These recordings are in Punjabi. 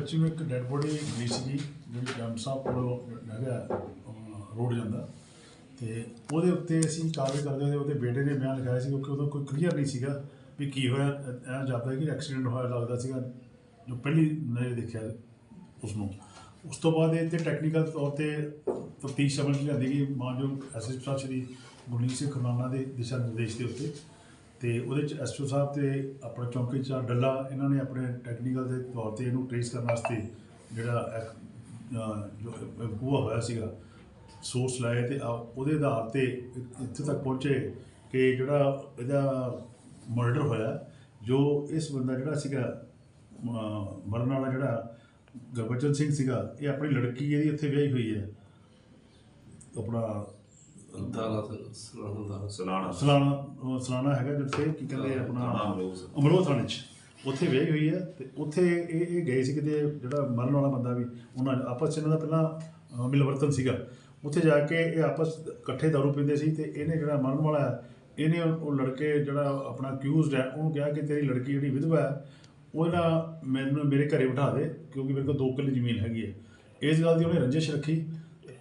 ਵਿੱਚ ਨੂੰ ਇੱਕ ਡੈੱਡ ਬੋਡੀ ਮਿਲੀ ਸੀਗੀ, ਜਿਹੜੀ ਡੰਮ ਸਾਹਿਬ ਕੋਲੋਂ ਹੈਗਾ ਰੋਡ ਜਾਂਦਾ। ਤੇ ਉਹਦੇ ਉੱਤੇ ਅਸੀਂ ਕਾਰਵਾਈ ਕਰਦੇ ਹੋਏ ਉਹਦੇ ਬੇਟੇ ਨੇ ਬਿਆਨ ਲਿਖਾਇਆ ਸੀ ਕਿਉਂਕਿ ਉਦੋਂ ਕੋਈ ਕਲੀਅਰ ਨਹੀਂ ਸੀਗਾ ਵੀ ਕੀ ਹੋਇਆ। ਐ ਜਾਪਦਾ ਕਿ ਐਕਸੀਡੈਂਟ ਹੋਇਆ ਲੱਗਦਾ ਸੀਗਾ, ਜੋ ਪਹਿਲੀ ਨਜ਼ਰ ਦੇਖਿਆ ਉਸ ਨੂੰ ਉਸ ਤੋਂ ਬਾਅਦ ਇਹ ਤੇ ਟੈਕਨੀਕਲ ਤੌਰ ਤੇ ਤਫਤੀਸ਼ ਸਮਝ ਲਿਆਂਦੀ ਗਈ। ਮਾਨਯੋਗ ਐਸਐਸਪੀ ਸਾਹਿਬ ਸ਼੍ਰੀ ਗੁਰਨੀਤ ਸਿੰਘ ਖਨਾਨਾ ਦੇ ਦਿਸ਼ਾ ਨਿਰਦੇਸ਼ ਦੇ ਉੱਤੇ। ਤੇ ਉਹਦੇ ਚ ਐਸਓ ਸਾਹਿਬ ਤੇ ਆਪਣਾ ਚੌਂਕੀ ਚਾਰ ਡੱਲਾ ਇਹਨਾਂ ਨੇ ਆਪਣੇ ਟੈਕਨੀਕਲ ਦੇ ਤੌਰ ਤੇ ਇਹਨੂੰ ਟ੍ਰੇਸ ਕਰਨ ਵਾਸਤੇ ਜਿਹੜਾ ਇੱਕ, ਜੋ ਬੂਆ ਹੋਇਆ ਸੀਗਾ ਸੋਰਸ ਲਾਏ ਤੇ ਆ- ਉਹਦੇ ਆਧਾਰ ਤੇ ਇੱਥੇ ਤੱਕ ਪਹੁੰਚੇ ਕਿ ਜਿਹੜਾ ਇਹਦਾ ਮਰਡਰ ਹੋਇਆ ਜੋ ਇਸ ਬੰਦਾ ਜਿਹੜਾ ਸੀਗਾ ਮਰਨ ਵਾਲਾ ਜਿਹੜਾ ਗੁਰਬਚਨ ਸਿੰਘ ਸੀਗਾ ਇਹ ਆਪਣੀ ਲੜਕੀ ਇਹਦੀ ਇੱਥੇ ਵਿਆਹੀ ਹੋਈ ਹੈ। ਆਪਣਾ ਦਾਲਾ ਸਲਾਣਾ ਸਲਾਣਾ। ਸਲਾਣਾ ਅਹ ਸਲਾਣਾ ਹੈਗਾ ਜਿੱਥੇ ਕੀ ਕਹਿੰਦੇ ਆ ਆਪਣਾ ਥਾਣਾ ਅਮਲੋਹ। ਅਮਲੋਹ ਥਾਣੇ 'ਚ। ਉੱਥੇ ਵਿਆਹੀ ਹੋਈ ਹੈ ਤੇ ਉੱਥੇ ਇਹ ਇਹ ਗਏ ਸੀ ਕਿਤੇ ਜਿਹੜਾ ਮਰਨ ਵਾਲਾ ਬੰਦਾ ਵੀ ਉਹਨਾਂ ਆਪਸ 'ਚ ਇਹਨਾਂ ਦਾ ਪਹਿਲਾਂ ਮਿਲਵਰਤਨ ਸੀਗਾ। ਉੱਥੇ ਜਾ ਕੇ ਇਹ ਆਪਸ ਇਕੱਠੇ ਦਾਰੂ ਪੀਂਦੇ ਸੀ ਤੇ ਇਹਨੇ ਜਿਹੜਾ ਮਰਨ ਵਾਲਾ ਹੈ ਇਹਨੇ ਉਹ ਉਹ ਲੜਕੇ ਜਿਹੜਾ ਆਪਣਾ ਅਕਿਊਜ਼ਡ ਹੈ ਉਹਨੂੰ ਕਿਹਾ ਕਿ ਤੇਰੀ ਲੜਕੀ ਜਿਹੜੀ ਵਿਧਵਾ ਹੈ ਉਹਦਾ ਮੈਨੂੰ ਮੇਰੇ ਘਰੇ ਬਿਠਾ ਦੇ ਕਿਉਂਕਿ ਮੇਰੇ ਕੋਲ 2 ਕਿੱਲੇ ਜ਼ਮੀਨ ਹੈਗੀ ਹੈ। ਇਸ ਗੱਲ ਦੀ ਉਹਨੇ ਰੰਜਿਸ਼ ਰੱਖੀ।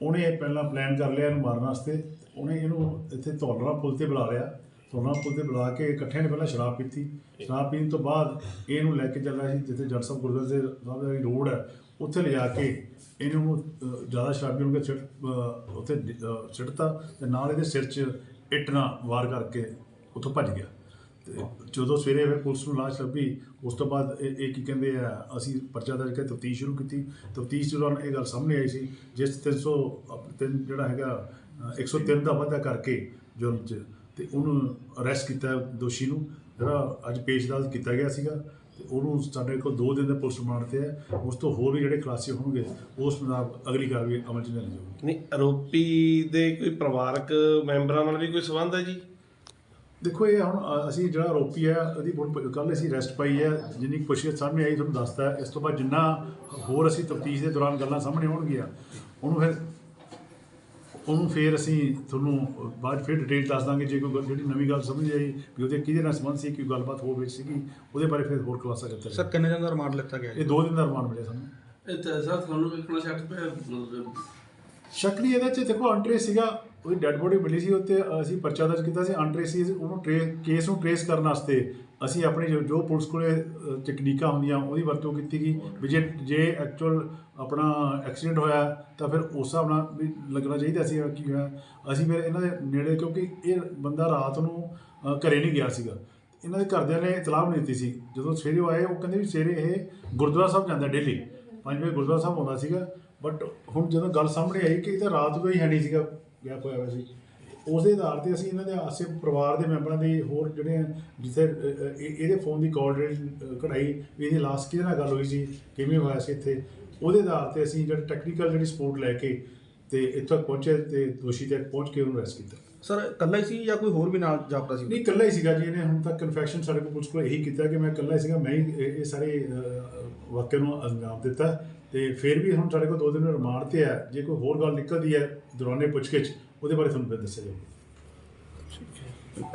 ਉਹਨੇ ਪਹਿਲਾਂ ਪਲਾਨ ਕਰ ਲਿਆ ਇਹਨੂੰ ਮਾਰਨ ਵਾਸਤੇ। ਉਹਨੇ ਇਹਨੂੰ ਇੱਥੇ ਧੌਲਰਾ ਪੁਲ ਤੇ ਬੁਲਾ ਲਿਆ। ਧੌਲਰਾ ਪੁਲ ਤੇ ਬੁਲਾ ਕੇ ਇਕੱਠਿਆਂ ਨੇ ਪਹਿਲਾਂ ਸ਼ਰਾਬ ਪੀਤੀ। ਸ਼ਰਾਬ ਪੀਣ ਤੋਂ ਬਾਅਦ ਇਹਨੂੰ ਲੈ ਕੇ ਚੱਲਿਆ ਸੀ ਜਿੱਥੇ ਜੱਟ ਸਾਹਿਬ ਗੁਰਦੁਆਰੇ ਦੇ ਸਾਹਿਬ ਰੋਡ ਹੈ ਉੱਥੇ ਲਿਜਾ ਕੇ ਇਹਨੂੰ ਅਹ, ਜ਼ਿਆਦਾ ਸ਼ਰਾਬੀ ਨੂੰ ਕੇ ਸਿੱਟ ਉੱਥੇ ਡਿ- ਅਹ, ਤੇ ਨਾਲ ਇਹਦੇ ਸਿਰ 'ਚ ਇੱਟ ਨਾਲ ਵਾਰ ਕਰਕੇ ਉੱਥੋਂ ਭੱਜ ਗਿਆ। ਜਦੋਂ ਸਵੇਰੇ ਫਿਰ ਪੁਲਿਸ ਨੂੰ ਲਾਸ਼ ਲੱਭੀ ਉਸ ਤੋਂ ਬਾਅਦ ਇਹ ਇਹ ਕੀ ਕਹਿੰਦੇ ਆ ਅਸੀਂ ਪਰਚਾ ਦਰਜ ਕਰਕੇ ਤਫਤੀਸ਼ ਸ਼ੁਰੂ ਕੀਤੀ। ਤਫਤੀਸ਼ ਦੌਰਾਨ ਇਹ ਗੱਲ ਸਾਹਮਣੇ ਆਈ ਸੀ ਜਿਸ 300 ਅਪ- ਤਿੰਨ ਜਿਹੜਾ ਹੈਗਾ ਅ, 103 ਦਾ ਵਾਧਾ ਕਰਕੇ ਜੁਰਮ 'ਚ ਤੇ ਉਹਨੂੰ ਅਰੈਸਟ ਕੀਤਾ ਦੋਸ਼ੀ ਨੂੰ ਜਿਹੜਾ ਅੱਜ ਪੇਸ਼ ਅਦਾਲਤ ਕੀਤਾ ਗਿਆ ਸੀਗਾ ਤੇ ਉਹਨੂੰ ਸਾਡੇ ਕੋਲ 2 ਦਿਨ ਦਾ ਪੁਲਿਸ ਰਿਮਾਂਡ ਤੇ ਹੈ। ਉਸ ਤੋਂ ਹੋਰ ਵੀ ਜਿਹੜੇ ਖੁਲਾਸੇ ਹੋਣਗੇ ਉਸ ਮੁਤਾਬਕ ਅਗਲੀ ਕਾਰਵਾਈ ਅਮਲ 'ਚ ਲਿਆਂਦੀ ਜਾਊਗੀ। ਨਹੀਂ ਆਰੋਪੀ ਦੇ ਕੋਈ ਪਰਿਵਾਰਕ ਮੈਂਬਰਾਂ ਨਾਲ ਵੀ ਕੋਈ ਸੰਬੰਧ ਹੈ ਜੀ? ਦੇਖੋ ਇਹ ਹੁਣ ਅਸੀਂ ਜਿਹੜਾ ਆਰੋਪੀ ਹੈ ਉਹਦੀ ਹੁਣ ਕੱਲ ਅਸੀਂ ਅਰੈਸਟ ਪਾਈ ਹੈ ਜਿੰਨੀ ਪੁੱਛਗਿੱਛ ਸਾਹਮਣੇ ਆਈ ਤੁਹਾਨੂੰ ਦੱਸਤਾ ਹੈ। ਇਸ ਤੋਂ ਬਾਅਦ ਜਿੰਨਾ ਹੋਰ ਅਸੀਂ ਤਫਤੀਸ਼ ਦੇ ਦੌਰਾਨ ਗੱਲਾਂ ਸਾਹਮਣੇ ਆਉਣਗੀਆਂ ਉਹਨੂੰ ਫਿਰ ਉਹਨੂੰ ਫਿਰ ਅਸੀਂ ਤੁਹਾਨੂੰ ਬਾਅਦ ਫਿਰ ਡਿਟੇਲ ਦੱਸ ਦਾਂਗੇ ਜੇ ਕੋਈ ਜਿਹੜੀ ਨਵੀਂ ਗੱਲ ਸਮਝ ਆਈ ਵੀ ਉਹਦੇ ਕਿਹਦੇ ਨਾਲ ਸੰਬੰਧ ਸੀ ਕੋਈ ਗੱਲਬਾਤ ਹੋਰ ਵਿੱਚ ਸੀਗੀ ਉਹਦੇ ਬਾਰੇ ਫਿਰ ਹੋਰ ਖੁਲਾਸਾ ਕੀਤਾ ਸਰ ਕਿੰਨੇ ਦਿਨ ਦਾ ਰਿਮਾਂਡ ਲਿੱਤਾ ਗਿਆ ਜੀ ਇਹ ਦੋ ਦਿਨ ਦਾ ਰਿਮਾਂਡ ਮਿਲਿਆ ਸਾਨੂੰ ਇਹ ਤਾਂ ਸਰ ਤੁਹਾਨੂੰ ਵੇਖਣਾ ਸ਼ੱਕ ਪਿਆ ਸ਼ੱਕ ਨਹੀਂ ਇਹਦੇ ਚ ਦੇਖੋ ਅਨਟ੍ਰੇਸ ਸੀਗਾ ਉਹਦੀ ਡੈੱਡ ਬੋਡੀ ਮਿਲੀ ਸੀ ਉੱਤੇ ਅਸੀਂ ਪਰਚਾ ਦਰਜ ਕੀਤਾ ਸੀ ਅਨਟ੍ਰੇਸ ਉਹਨੂੰ ਟ੍ਰੇ ਕੇਸ ਨੂੰ ਟ੍ਰੇਸ ਕਰਨ ਵਾਸਤੇ ਅਸੀਂ ਆਪਣੀ ਜੋ- ਜੋ ਪੁਲਿਸ ਕੋਲੇ ਅ, ਤਕਨੀਕਾਂ ਹੁੰਦੀਆਂ ਉਹਦੀ ਵਰਤੋਂ ਕੀਤੀ ਗਈ। ਵੀ ਜੇ ਜੇ ਐਕਚੁਅਲ ਆਪਣਾ ਐਕਸੀਡੈਂਟ ਹੋਇਆ ਤਾਂ ਫਿਰ ਉਸ ਹਿਸਾਬ ਨਾਲ ਵੀ ਲੱਗਣਾ ਚਾਹੀਦਾ ਸੀ ਕੀ ਹੋਇਆ। ਅਸੀਂ ਫਿਰ ਇਹਨਾਂ ਦੇ ਨੇੜੇ ਕਿਉਂਕਿ ਇਹ ਬੰਦਾ ਰਾਤ ਨੂੰ ਅ, ਘਰੇ ਨਹੀਂ ਗਿਆ ਸੀਗਾ। ਇਹਨਾਂ ਦੇ ਘਰਦਿਆਂ ਨੇ ਇਤਲਾਹ ਨਹੀਂ ਦਿੱਤੀ ਸੀ। ਜਦੋਂ ਸਵੇਰੇ ਉਹ ਆਏ ਉਹ ਕਹਿੰਦੇ ਵੀ ਸਵੇਰੇ ਇਹ ਗੁਰਦੁਆਰਾ ਸਾਹਿਬ ਜਾਂਦਾ ਡੇਲੀ ਪੰਜ ਵਜੇ ਗੁਰਦੁਆਰਾ ਸਾਹਿਬ ਆਉਂਦਾ ਸੀਗਾ। ਬਟ ਹੁਣ ਜਦੋਂ ਗੱਲ ਸਾਹਮਣੇ ਆਈ ਕਿ ਇਹ ਤਾਂ ਰਾਤ ਨੂੰ ਹੀ ਹੈ ਨਹੀਂ ਸੀਗਾ। ਗੈਪ ਹੋਇਆ ਹੋਇਆ ਸੀ। ਉਸ ਦੇ ਆਧਾਰ ਤੇ ਅਸੀਂ ਇਹਨਾਂ ਦੇ ਆਸੇ ਪਰਿਵਾਰ ਦੇ ਮੈਂਬਰਾਂ ਦੇ ਹੋਰ ਜਿਹੜੇ ਆ, ਜਿੱਥੇ ਇਹਦੇ ਫੋਨ ਦੀ ਕਾਲ ਕਢਾਈ ਵੀ ਇਹਦੀ ਲਾਸਟ ਕਿਹਦੇ ਨਾਲ ਗੱਲ ਹੋਈ ਸੀ ਕਿਵੇਂ ਹੋਇਆ ਸੀ ਇੱਥੇ ਉਹਦੇ ਆਧਾਰ ਤੇ ਅਸੀਂ ਜਿਹੜਾ ਟੈਕਨੀਕਲ ਜਿਹੜੀ ਸਪੋਰਟ ਲੈ ਕੇ ਤੇ ਇੱਥੇ ਪਹੁੰਚੇ ਤੇ ਦੋਸ਼ੀ ਤੱਕ ਪਹੁੰਚ ਕੇ ਉਹਨੂੰ ਅਰੈਸਟ ਕੀਤਾ। ਸਰ ਇਕੱਲਾ ਹੀ ਸੀ ਜਾਂ ਕੋਈ ਹੋਰ ਵੀ ਨਾਲ ਜਾਪਦਾ ਸੀ? ਨਹੀਂ ਇਕੱਲਾ ਹੀ ਸੀਗਾ ਜੀ ਇਹਨੇ ਹੁਣ ਤੱਕ ਕਨਫੈਸ਼ਨ ਸਾਡੇ ਕੋਲ ਪੁਲਿਸ ਕੋਲ ਇਹੀ ਕੀਤਾ ਕਿ ਮੈਂ ਇਕੱਲਾ ਹੀ ਸੀਗਾ ਮੈਂ ਹੀ ਇਹ ਸਾਰੇ ਵਾਕਿਆ ਨੂੰ ਅੰਜਾਮ ਦਿੱਤਾ। ਤੇ ਫਿਰ ਵੀ ਹੁਣ ਸਾਡੇ ਕੋਲ ਦੋ ਦਿਨ ਰਿਮਾਂਡ ਤੇ ਹੈ, ਜੇ ਕੋਈ ਹੋਰ ਗੱਲ ਨਿਕਲਦੀ ਹੈ ਦੌਰਾਨੇ ਪੁੱਛਗਿੱਛ, ਉਹਦੇ ਬਾਰੇ ਤੁਹਾਨੂੰ ਫਿਰ ਦੱਸਿਆ ਜਾਊਗਾ।